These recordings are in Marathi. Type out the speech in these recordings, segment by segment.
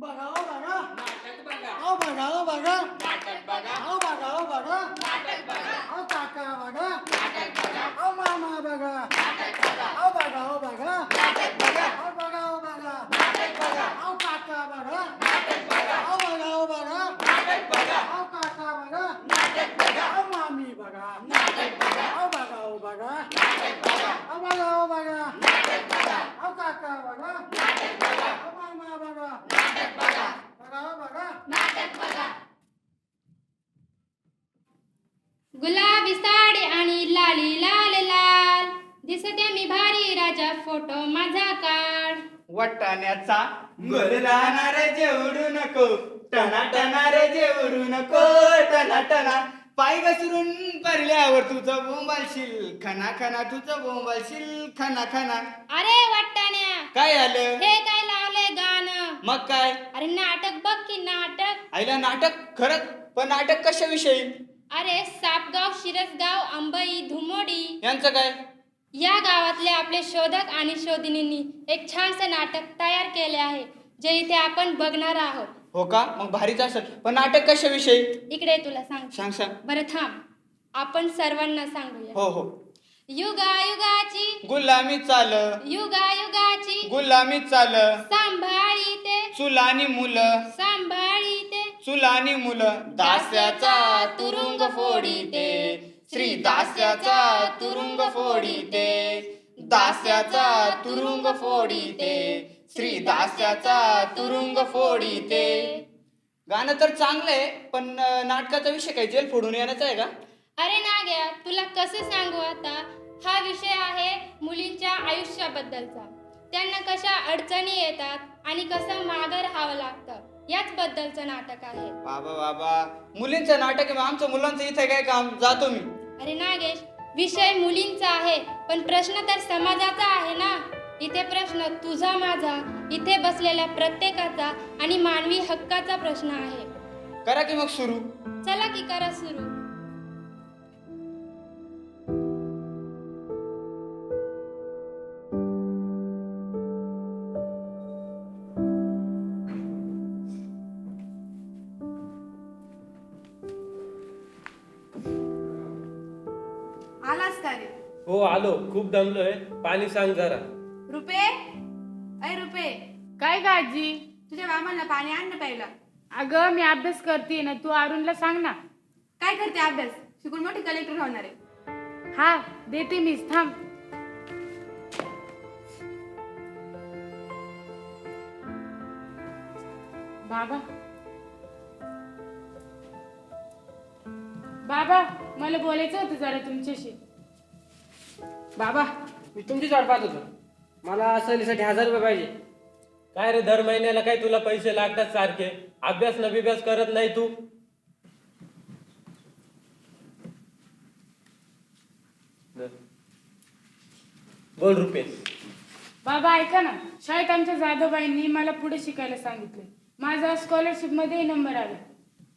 बघा हो बघा नाटक बघा अहो बघा हो बघा नाटक बघा अहो बघा हो बघा नाटक बघा अहो काका बघा नाटक बघा अहो मामा बघा नाटक बघा अहो बघा हो बघा नाटक बघा अहो बघा हो बघा नाटक बघा अहो काका बघा नाटक बघा अहो बघा हो बघा नाटक बघा अहो काका बघा नाटक बघा अहो मामी बघा नाटक बघा अहो बघा हो बघा नाटक बघा अहो बघा हो बघा नाटक बघा अहो काका बघा दिसते मी भारी राजा? फोटो माझा काढ. वटाण्याचा राहणार जेवढू नको. टना टना रे जेवढू नको. टना टना पाय घसरून पडल्यावर तुझं बोंबालशील खना खना तुझं बोंबालशील खना खना. अरे वाटाण्या. काय आलं? हे काय लावले गाणं? मग काय? अरे नाटक बघ की नाटक. आईला नाटक? खरंच? पण नाटक कशाविषयी? अरे सापगाव शिरसगाव अंबई धुमोडी. यांचं काय? या गावातले आपले शोधक आणि शोधिनींनी एक छानसं नाटक तयार केले आहे जे इथे आपण बघणार आहोत. हो का? मग भारीच असेल. पण नाटक कशाविषयी? इकडे तुला सांग सांग सांग. बरं थांब. आपण सर्वांना सांगूया. हो हो. युगा युगाची गुलामी चाल. युगा युगाची गुलामी चाल. सांभाळी ते चुलानी मुलं. सांभाळी ते चुलानी मुलं. दास्याचा तुरुंग फोडीते. श्री दास्याचा तुरुंग फोडीते. दास्याचा तुरुंग फोडीते. श्री दास्याचा तुरुंग फोडीते. गाणं तर चांगलं आहे पण नाटकाचा विषय काय जेल फोडून येण्याचा आहे का? अरे नाग्या तुला कसं सांगू आता? हा विषय आहे मुलींच्या आयुष्याबद्दलचा. त्यांना कशा अडचणी येतात आणि कसं मागं राहावं लागतं याच बद्दलचं नाटक आहे. बाबा बाबा. मुलींचं नाटक आहे मग आमचं मुलांचं इथे काय काम? जातो मी. अरे नागेश विषय मुलींचा आहे पण प्रश्न तर समाजाचा आहे ना? इथे प्रश्न तुझा माझा इथे बसलेल्या प्रत्येकाचा आणि मानवी हक्काचा प्रश्न आहे. करा की मग सुरू. चला की करा सुरू. हो आलो. खूप दमलोय. पाणी सांग जरा. रुपे? अय रुपे. काय काळजी तुझ्या मामाला पाणी आण ना प्यायला. अगं मी अभ्यास करते ना. तू अरुणला सांग ना. काय करते अभ्यास? शिकून मोठी कलेक्टर होणार आहे. हा देते मीच. थांब. बाबा. बाबा मला बोलायचं होतं जरा तुमच्याशी. बाबा मी तुमचीच वाट पाहत होतो. मला सहलीसाठी हजार रुपये पाहिजे. काय रे दर महिन्याला काय तुला पैसे लागतात सारखे? अभ्यास न बिभ्यास करत नाही तू. बोल रुपये बाबा ऐका ना. शाळेत आमच्या जाधवबाईंनी मला पुढे शिकायला सांगितले. माझा स्कॉलरशिपमध्ये नंबर आला.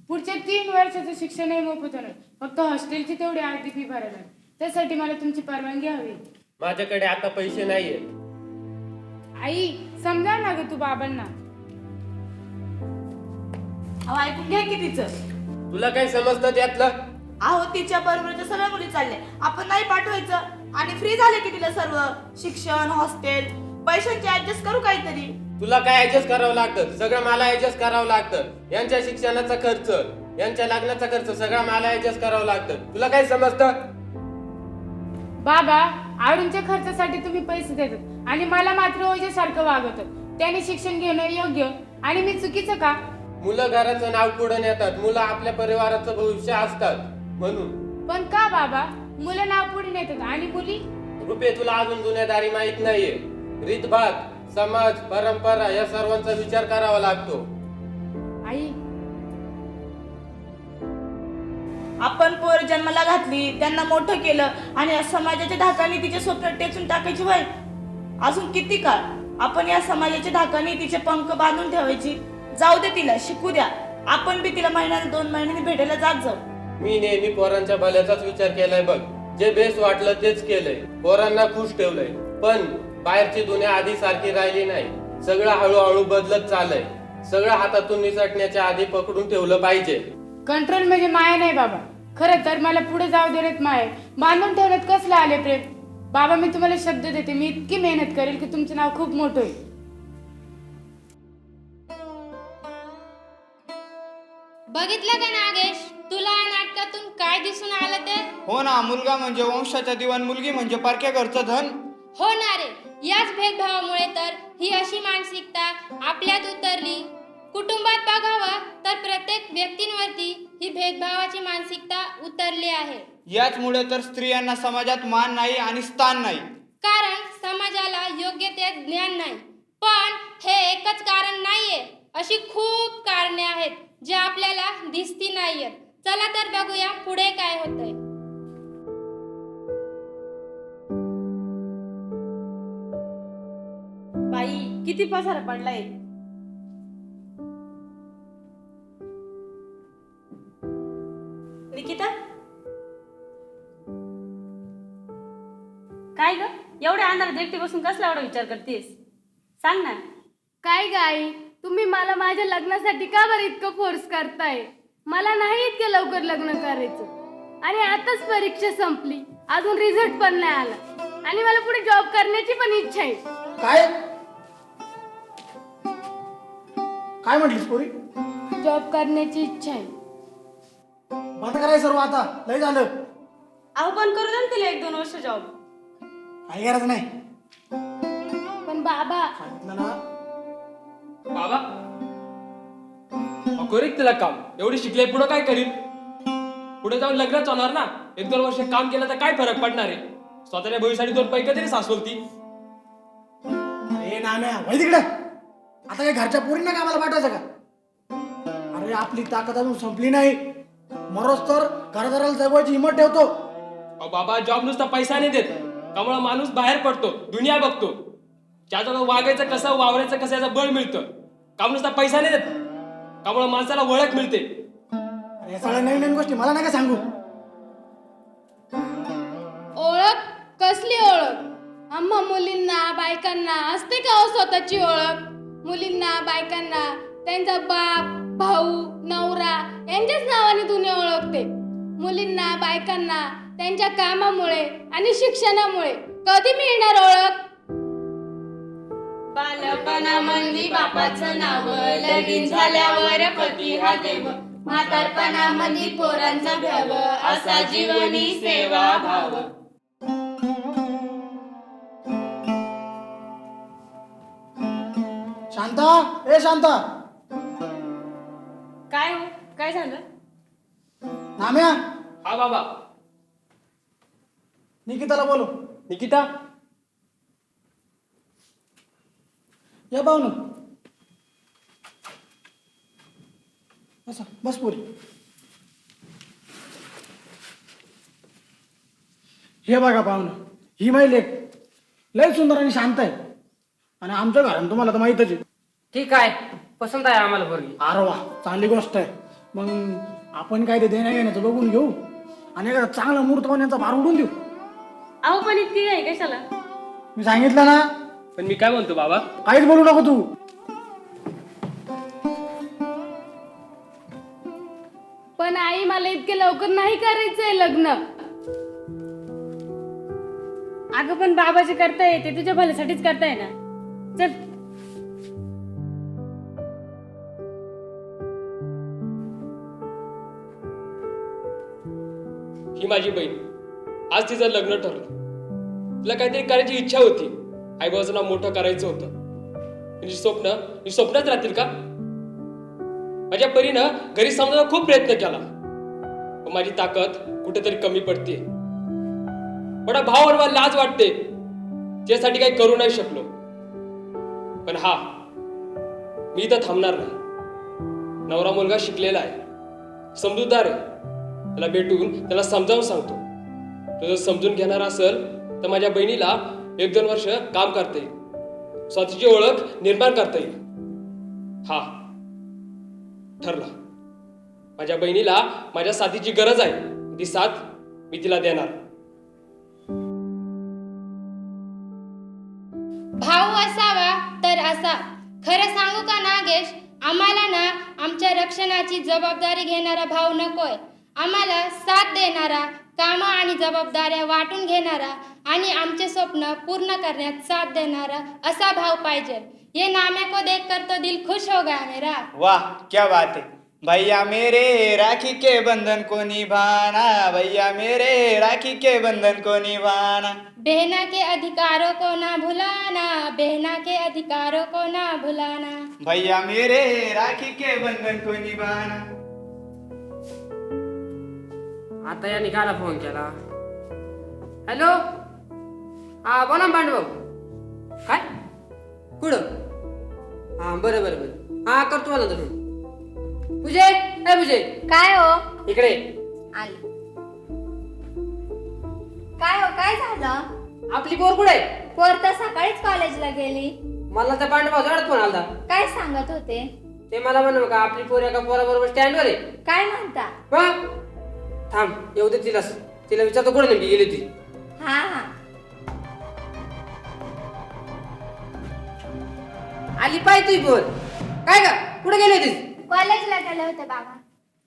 पुढच्या तीन वर्षाचं शिक्षणही मोफत होणार. फक्त हॉस्टेलची तेवढी अर्धी फी भरायला लागेल. त्यासाठी मला तुमची परवानगी हवी. माझ्याकडे आता पैसे नाहीये. आई समजा ना ग तू बाबांना. अहो ऐकून घ्या की तिचं. तुला काय समजतं त्यातलं? अहो तिच्या बरोबरच्या सगळ्या मुली चालल्या. आपण नाही पाठवायचं. आणि फ्री झाले की तिला सर्व? शिक्षण हॉस्टेल पैशांची ऍडजस्ट करू काहीतरी. तुला काय ऍडजस्ट करावं लागतं? सगळं मला ऍडजस्ट करावं लागतं. यांच्या शिक्षणाचा खर्च यांच्या लग्नाचा खर्च सगळं मला ऍडजस्ट करावं लागतं. तुला काय समजतं? बाबा अरुणच्या खर्चासाठी तुम्ही पैसे देतात आणि मला मात्र ओझ्यासारखं वागवतात. त्याने शिक्षण घेणं योग्य आणि मी चुकीचं का? मुलं घराचं नाव पुढे नेतात मुलं आपल्या परिवाराचं भविष्य असतात म्हणून. पण का बाबा? मुलं नाव पुढे नेतात आणि मुली? रुपये तुला अजून दुनियादारी माहीत नाहीये. रीतभात समाज परंपरा या सर्वांचा विचार करावा लागतो. आपण पोर जन्माला घातली त्यांना मोठं केलं आणि या समाजाच्या धाकाने तिचे स्वप्न टेचून टाकायची वय. अजून किती काळ? आपण या समाजाच्या धाकाने तिचे पंख बांधून ठेवायची. जाऊ दे तिला शिकू द्या. आपण बी तिला महिन्याला दोन महिन्यांनी भेटायला जात जाऊ. मी नेहमी पोरांच्या भल्याचाच विचार केलाय बघ. जे बेस्ट वाटलं तेच केलंय. पोरांना खुश ठेवलंय. पण बाहेरची दुनिया आधी सारखी राहिली नाही. सगळं हळूहळू बदलत चाललंय. सगळं हातातून निसटण्याच्या आधी पकडून ठेवलं पाहिजे. कंट्रोल म्हणजे माया नाही बाबा. खरं तर मला पुढे जाऊ देण्यात माय. बांधून ठेवण्यात कसलं आले प्रेम? बाबा मी तुम्हाला शब्द देते. मी इतकी मेहनत करेल की तुमचं नाव खूप मोठं होईल. बघितलं का नागेश? तुला या नाटकातून काय दिसून आलं ते? हो ना मुलगा म्हणजे वंशाचा दिवाण मुलगी म्हणजे परक्या घरचं धन. हो ना रे. याच भेदभावामुळे तर ही अशी मानसिकता आपल्यात उतरली. कुटुंबात बघावं तर प्रत्येक व्यक्तींवरती ही भेदभावाची मानसिकता उतरली आहे. याचमुळे तर स्त्रियांना समाजात मान नाही आणि स्थान नाही. कारण समाजाला योग्य ते ज्ञान नाही. पण हे एकच कारण नाहीये. अशी खूप कारणे आहेत जे आपल्याला दिसती नाहीयेत. चला तर बघूया पुढे काय होतंय. बाई किती पसारा पडलाय. अंधारात एकटी बसून कसला एवढा विचार करतेस? सांग ना. काय गाई तुम्ही मला माझ्या लग्नासाठी का बरं इतकं फोर्स करताय? मला नाही इतक्या लवकर लग्न करायचं. आणि आताच परीक्षा संपली. अजून रिझल्ट पण नाही आला. आणि मला पुढे जॉब करण्याची पण इच्छा आहे. काय? काय म्हटलीस पोरी? जॉब करण्याची इच्छा आहे. बंद करायचं सर्व आता. लय झालं. अहो पण करू दे ना तिला एक दोन वर्ष जॉब काही करायचं नाही. पण बाबा. सांगितलं ना. बाबा. करीत तिला काम. एवढी शिकले पुढे काय करीन? पुढे जाऊन लग्नच होणार ना. एक दोन वर्ष काम केलं तर काय फरक पडणार आहे? स्वतःच्या भविष्यासाठी दोन पैके तरी सासवल ती अरे नाम्या वय तिकडे. आता काय घरच्या पोरींना कामाला पाठवायचं का? अरे आपली ताकद अजून संपली नाही. मरोच तर घरदाराला जगवायची हिंमत ठेवतो. अहो बाबा जॉब नुसता पैसा नाही देत. त्यामुळे माणूस बाहेर पडतो दुनिया बघतो. ज्याचं वागायचं कसं वावरायचं कसं याचं बळ मिळतं. काम नुसता पैसा नाही देत? त्यामुळे माणसाला ओळख मिळते? अरे या सगळ्या नवीन नवीन गोष्टी मला नाही का सांगू. ओळख? कसली ओळख? आम्हा मुलींना बायकांना असते का हो स्वतःची ओळख? मुलींना बायकांना त्यांचा बाप भाऊ नवरा यांच्याच नावाने दुनिया ओळखते. मुलींना बायकांना त्यांच्या कामामुळे आणि शिक्षणामुळे कधी मिळणार ओळख? बालपणामंदी बापाचं नाव लगीन झाल्यावर पती हा देव म्हातारपणामंदी पोरांचा भ्याव असा जीवनी सेवा भाव. शांता ए शांता. काय हो? काय झालं? नाम्या? हा बाबा. निकिताला बोलो निकिता? या पाहू ना बसा बस पोरी. हे बघा पाहुणं ही माहिती लय सुंदर आणि शांत आहे. आणि आमच्या घरात तुम्हाला तर माहीतच आहे. ठीक आहे. पसंत आहे आम्हाला पोरगी. अरे वा चांगली गोष्ट आहे. मग आपण काय ते देण्या घेण्याचं बघून घेऊ. आणि एखादा चांगला मुहूर्त पाहून यांचा भार उडून देऊ. अहो पण इतकी काय कशाला? मी सांगितलं ना. पण मी काय म्हणतो बाबा? काहीच बोलू नको तू. पण आई मला इतके लवकर नाही करायचंय लग्न. अगं पण बाबाचे करताय ते तुझ्या भल्यासाठीच करताय ना. चल. ही माझी बहीण. आज तिचं लग्न ठरलं. तिला काहीतरी करायची इच्छा होती. आई नाव मोठं करायचं होतं. म्हणजे स्वप्न मी स्वप्नच राहतील का? माझ्या परीनं घरी समजायला खूप प्रयत्न केला. पण माझी ताकद कुठेतरी कमी पडते बडा भाव आणि मला लाज वाटते. त्यासाठी काही करू नाही शकलो. पण हा मी इथं थांबणार नाही. नवरा मुलगा शिकलेला आहे. समजूतदार आहे. त्याला भेटून त्याला समजावून सांगतो. तो जर समजून घेणार असेल तर माझ्या बहिणीला एक दोन वर्ष काम करता येईल स्वतःची ओळख निर्माण करता येईल हा. ठरला. माझ्या बहिणीला माझ्या साथीची गरज आहे. ती साथ मी तिला देणार. भाऊ असावा तर असा. खरं सांगू का नागेश? आम्हाला ना आमच्या रक्षणाची जबाबदारी घेणारा भाऊ नकोय. आम्हाला साथ देणारा कामं आणि जबाबदाऱ्या वाटून घेणारा आणि आमचे स्वप्न पूर्ण करण्यात साथ देणारा असा भाऊ पाहिजे. ये नामे को देख कर तो दिल खुश हो गया मेरा. वाह क्या बात है. भैया मेरे राखी के बंधन को निभाना. भैया मेरे राखी के बंधन को निभाना. बहना के अधिकारों को ना भुलाना बहना के अधिकारों को ना भुलाना। भैया मेरे राखी के बंधन को निभाना. आता या निघाला फोन केला. हॅलो? हा बोला ना पांडू काय? कुठं? हा बरं बरं बरं. हा करतो मला तुम्ही पूजे? ए पूजे. काय हो? इकडे. आली. काय हो काय झालं? आपली पोर कुठे? पोर तर सकाळीच कॉलेजला गेली. मला त्या पांडू भाऊ फोन आला काय सांगत होते? ते मला म्हणू का आपली पोर एका पोराबरोबर स्टँडवर आहे. काय म्हणता? मग? थांब येऊ दे तिला. तिला विचारतो कुठे नेमकी गेली ती हा. हा आली पाय तुझी पोर काय का कुठे गेली होतीस? कॉलेजला गेले होते बाबा.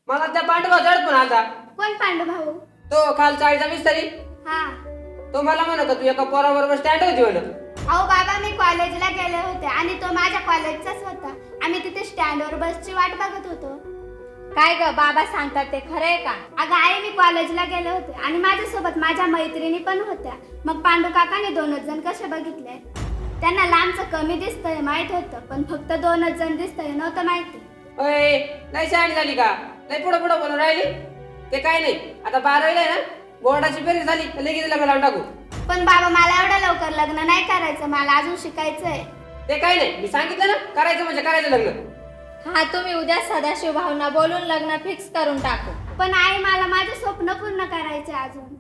मला त्या पांडू भाऊ फोन आला कोण पांडू भाऊ तो काल चाळीचा मिस्त्री हा. तो मला म्हणू का तू एका पोराबरोबर स्टँड होती म्हणून. अहो बाबा मी कॉलेजला गेले होते आणि तो माझ्या कॉलेजचाच होता. आम्ही तिथे स्टँडवर बसची वाट बघत होतो. काय ग बाबा सांगतात ते खरंय का? अगं आई मी कॉलेजला गेले होते आणि माझ्यासोबत माझ्या मैत्रिणी पण होत्या. मग पांडू काकाने दोनच जण कसे बघितले? त्यांना लांबचं कमी दिसतंय माहीत होतं पण फक्त दोनच जण दिसतंय नव्हतं माहिती. अय नाही शहाणी झाली का? नाही पुढं पुढं बोलून राहिली? ते काय नाही आता बारावीला आहे ना बोर्डाची बेरीज झाली तर लगेच लग्न लावून टाकू. पण बाबा मला एवढं लवकर लग्न नाही करायचं मला अजून शिकायचंय. ते काय नाही मी सांगितलं ना करायचं म्हणजे करायचं लग्न. हा तुम्ही उद्या सदाशिव भाऊंना बोलून लग्न फिक्स करून टाकू. पण आई मला माझे स्वप्न पूर्ण करायचे अजून.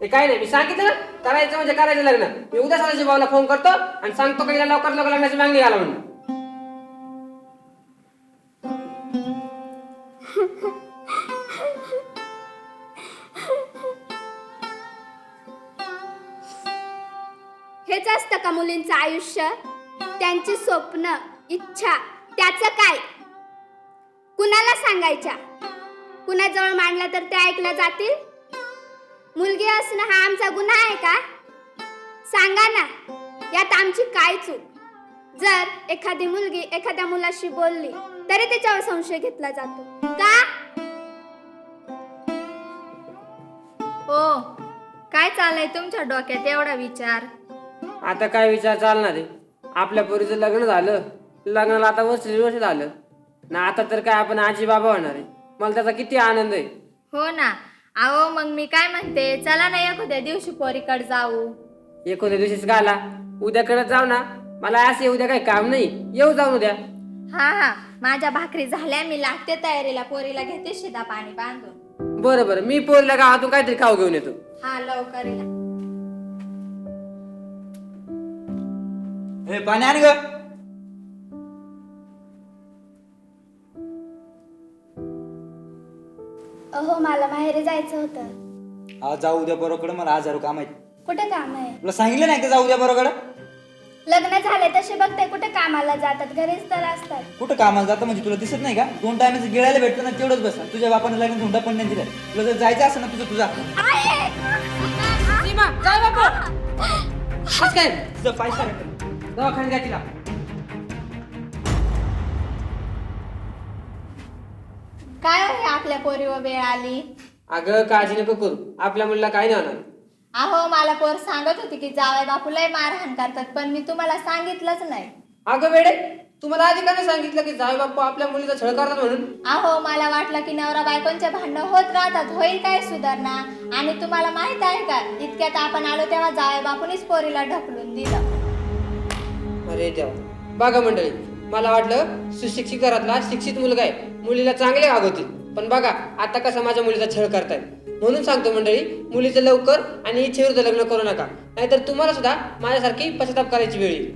ते काय नाही मी सांगितलं ना? करायचं म्हणजे करायचं लग्न. मी उद्या सदाशिव भाऊला फोन करतो आणि सांगतो की हिला लवकर लवकर लग्नाची मागणी घाला म्हणून. हेच असतं का मुलींचं आयुष्य? त्यांची स्वप्न इच्छा त्याचं काय? कुणाला सांगायच्या? कुणाजवळ मांडला तर ते ऐकल्या जातील? मुलगी असणं हा आमचा गुन्हा आहे का? सांगा ना यात आमची काय चूक? जर एखादी मुलगी एखाद्या मुलाशी बोलली तरी त्याच्यावर संशय घेतला जातो. का? हो काय चाललंय तुमच्या डोक्यात एवढा विचार? आता काय विचार चालणार आहे? आपल्या पोरीचं लग्न झालं. लग्नाला आता वर्ष दीड वर्ष झालं. ना आता तर काय आपण आजी बाबा होणार आहे. मला त्याचा किती आनंद आहे. हो ना. अहो मग मी काय म्हणते? चला ना एखाद्या दिवशी पोरीकडे जाऊ. एकोणत्या दिवशीच गाला उद्या करत जाऊ ना. मला असे उद्या काही काम नाही. येऊ जाऊन उद्या. हा हा. माझ्या भाकरी झाल्या मी लागते तयारीला. पोरीला घेते शिदा पाणी बांधून. बरं बरं. मी पोरीला गावातून काहीतरी खाऊ घेऊन येतो. हा लवकर या. हे पाणी आण ग. अहो मला माहेरी जायचं होतं. आज जाऊ उद्या बरोबर मला हजारो काम आहेत. कुठे काम आहे? तुला सांगितलं नाही का जाऊ उद्या बरोबर? लग्न झाले तसे बघते कुठे कामाला जातात घरीच तर असतात. कुठं कामाला जातं म्हणजे तुला दिसत नाही का? दोन टायमाचं गिळायला भेटतं ना तेवढंच बस. तुझ्या बापानं लग्न धुंडा पण नाही दिलाय तुला जर जायचं असेल ना तुझं तुझा सीमा बापू आज काय? तुझं पैसा दवाखान्यात घ्या तिला. काय हो हे आपल्या पोरीवर वेळ आली? अगं काळजी नको करू. आपल्या मुलीला काय नाही होणार. अहो मला पोर सांगत होती की जावई बापू लय मारहाण करतात पण मी तुम्हाला सांगितलंच नाही. अगं वेडे तुम्हाला आधी का नाही सांगितलं की जावे बाप्पा आपल्या मुलीचा छळ करतात म्हणून? अहो मला वाटलं की नवरा बायकोंचे भांडणं होत राहतात होईल काय सुधारणा? आणि तुम्हाला माहीत आहे का इतक्यात आपण आलो तेव्हा जावे बापूनीच पोरीला ढकलून दिलं. अरे देवा. बघा मंडळी मला वाटलं सुशिक्षित घरातला शिक्षित मुलगा आहे. मुलीला चांगले वागवतील पण बघा आता कसा माझ्या मुलीचा छळ करतायत म्हणून सांगतो मंडळी मुलीचं लवकर आणि इच्छेविरुद्ध लग्न करू नका. नाहीतर तुम्हाला सुद्धा माझ्यासारखी पश्चाताप करायची वेळ येईल.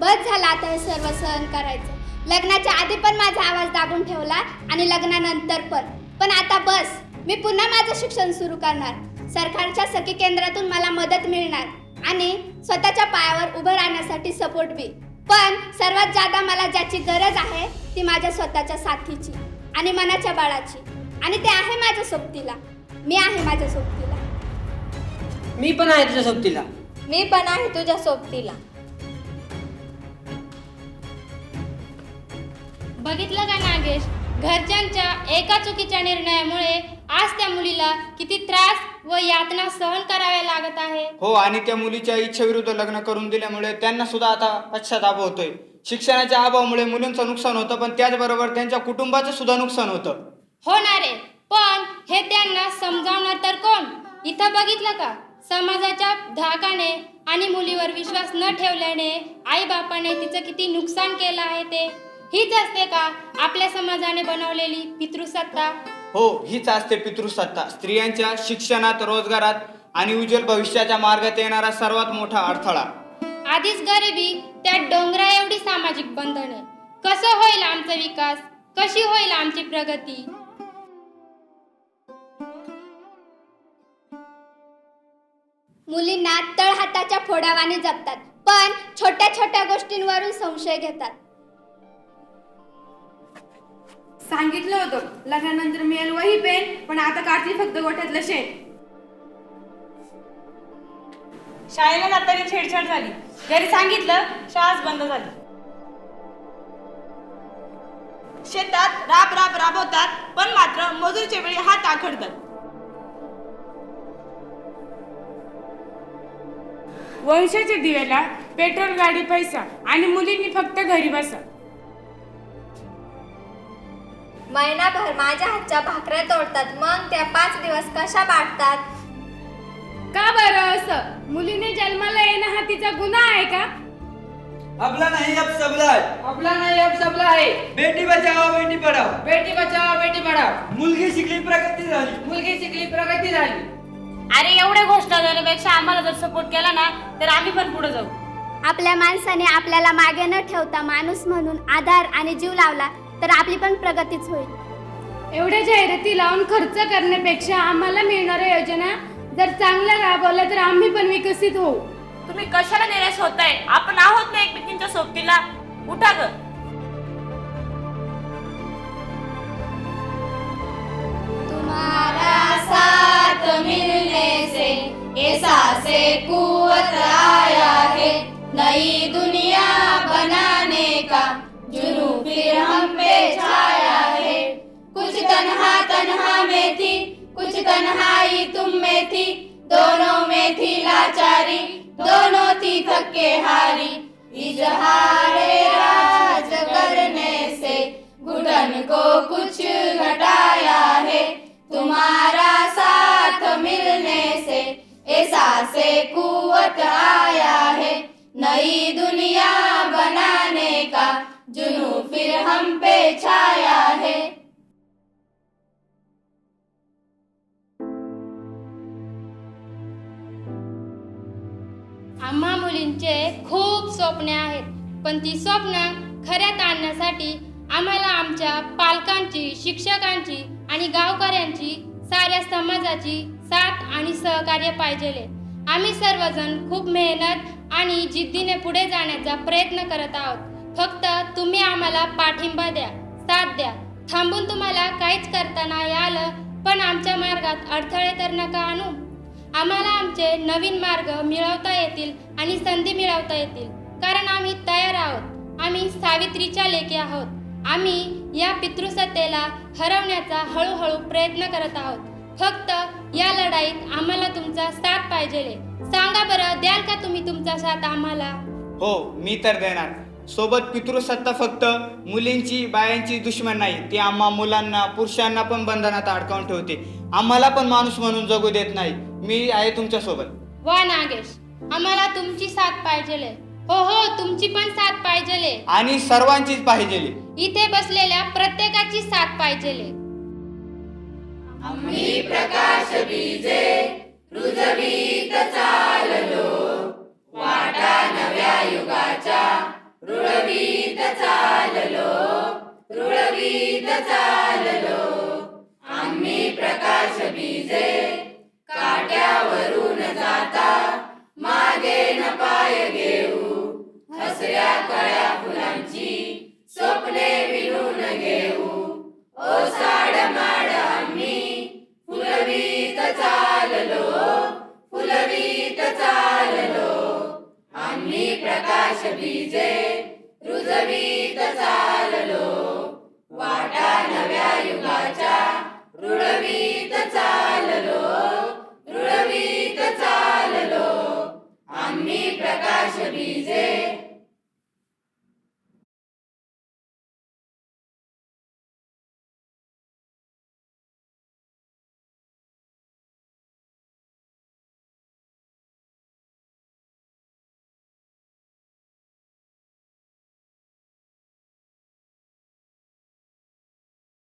बस झाला आता हे सर्व सहन करायचं. लग्नाच्या आधी पण माझा आवाज दाबून ठेवला आणि लग्नानंतर पण. पण आता बस मी पुन्हा माझं शिक्षण सुरू करणार. सरकारच्या सखी केंद्रातून मला मदत मिळणार आणि स्वतःच्या पायावर उभं राहण्यासाठी सपोर्ट बी. पण सर्वात जादा मला ज्याची गरज आहे ती माझ्या स्वतःच्या साथीची आणि मनाच्या बाळाची. आणि ते आहे माझ्या सोबतीला. मी आहे माझ्या सोबतीला. मी पण आहे तुझ्या सोबतीला. मी पण आहे तुझ्या सोबतीला. बघितलं का नागेश? घरच्यांच्या एका चुकीच्या निर्णयामुळे आज त्या मुलीला किती त्रास व यातना सहन कराव्या लागत आहे. हो आणि त्या मुलीच्या इच्छेविरुद्ध लग्न करून दिल्यामुळे त्यांना सुद्धा आता पश्चाताप होतोय. शिक्षणाच्या अभावामुळे मुलींचं नुकसान होतं पण त्याचबरोबर त्यांच्या कुटुंबाचं सुद्धा नुकसान होतं. होणार आहे पण हे त्यांना समजावणार तर कोण? इथं बघितलं का? समाजाच्या धाकाने आणि मुलीवर विश्वास न ठेवल्याने आई बापाने तिचं किती नुकसान केलं आहे ते? हीच असते का? आपल्या समाजाने बनवलेली पितृसत्ता हो हीच असते पितृसत्ता. स्त्रियांच्या शिक्षणात रोजगारात आणि उज्ज्वल भविष्याच्या मार्गात येणारा सर्वात मोठा अडथळा. आधीच गरिबी त्यात डोंगरा एवढी सामाजिक बंधने कसं होईल आमचा विकास? कशी होईल आमची प्रगती? मुलींना तळहाताच्या फोडावाने जपतात पण छोट्या छोट्या गोष्टींवरून संशय घेतात. सांगितलं होतं. लग्नानंतर मिळेल वही पेन पण आता काढतील फक्त गोठ्यातलं शेण. शाळेला जाताना छेडछाड झाली. घरी सांगितलं शाळाच बंद झाली. शेतात राब राब राबवतात पण मात्र मजुरीच्या वेळी हात आखडतात. वंशाच्या दिव्याला पेट्रोल गाडी पैसा आणि मुलींनी फक्त घरी बसा. महिनाभर माझ्या हातच्या भाकऱ्या तोडतात. मग त्या पाच दिवस कशा वाटतात का बरं असं? मुलीने जन्माला येणं हा तिचा गुन्हा आहे का? आपला नाही अब सबला है आपला नाही अब सबला आहे बेटी बचाओ बेटी पढाओ. बेटी बचाव बेटी पढाव मुलगी शिकली प्रगती झाली. मुलगी शिकली प्रगती झाली. अरे एवढ्या गोष्ट झाल्यापेक्षा आम्हाला जर सपोर्ट केला ना तर आम्ही पण पुढे जाऊ. आपल्या माणसाने आपल्याला मागे न ठेवता माणूस म्हणून आधार आणि जीव लावला. तर आपली पण प्रगतीच होईल. एवढ्या जाहिराती लावून खर्च करण्यापेक्षा आम्हाला मिळणाऱ्या योजना जर चांगल्या राबवल्या तर आम्ही पण विकसित होऊ. तुम्ही कशाला निराश होताय? आपण आहोत ना एकमेकींच्या सोबतीला? उठा ग. तुम्हारा साथ मिलने से ये सांसे तन्हाई तुम में थी, दोनों में थी लाचारी, दोनों थी थके हारी। इजहारे राज करने से घुटन को कुछ घटाया है। तुम्हारा साथ मिलने से, ऐसा से कुवत आया है। नई दुनिया बनाने का जुनू फिर हम पे छाया है। आम्हा मुलींचे खूप स्वप्ने आहेत. पण ती स्वप्न खऱ्यात आणण्यासाठी आम्हाला आमच्या पालकांची शिक्षकांची आणि गावकऱ्यांची साऱ्या समाजाची साथ आणि सहकार्य पाहिजेले. आम्ही सर्वजण खूप मेहनत आणि जिद्दीने पुढे जाण्याचा प्रयत्न करत आहोत. फक्त तुम्ही आम्हाला पाठिंबा द्या साथ द्या. थांबून तुम्हाला काहीच करता नाही आलं पण आमच्या मार्गात अडथळे तर नका आणू. आम्हाला आमचे नवीन मार्ग मिळवता येतील आणि संधी मिळवता येतील. कारण आम्ही तयार आहोत. आम्ही सावित्रीच्या लेखी आहोत. आम्ही या पितृसत्तेला हरवण्याचा हळूहळू प्रयत्न करत आहोत. फक्त या लढाईत आम्हाला तुमचा साथ पाहिजे. सांगा बरं द्याल का तुम्ही तुमचा साथ आम्हाला? हो मी तर देणार. सोबत पितृसत्ता फक्त मुलींची बायांची दुश्मन नाही ती आम्हा मुलांना पुरुषांना पण बंधनात अडकावून ठेवते. आम्हाला पण माणूस म्हणून जगू देत नाही. मी आहे तुमच्यासोबत वा नागेश आम्हाला तुमची साथ पाहिजेले. हो हो तुमची पण साथ पाहिजेले. आणि सर्वांचीच पाहिजे इथे बसलेल्या प्रत्येकाची साथ पाहिजेले. मागे न पाय घेऊ. हसऱ्या कळ्या फुलांची स्वप्ने विणून घेऊ. ओसाड माड आम्ही फुलवीत चाललो फुलवीत चाललो. आम्ही प्रकाश बीजे रुजवीत चाललो. वाटा नव्या युगाच्या रुळवीत चाललो. चाललो. आम्ही प्रकाश बीजे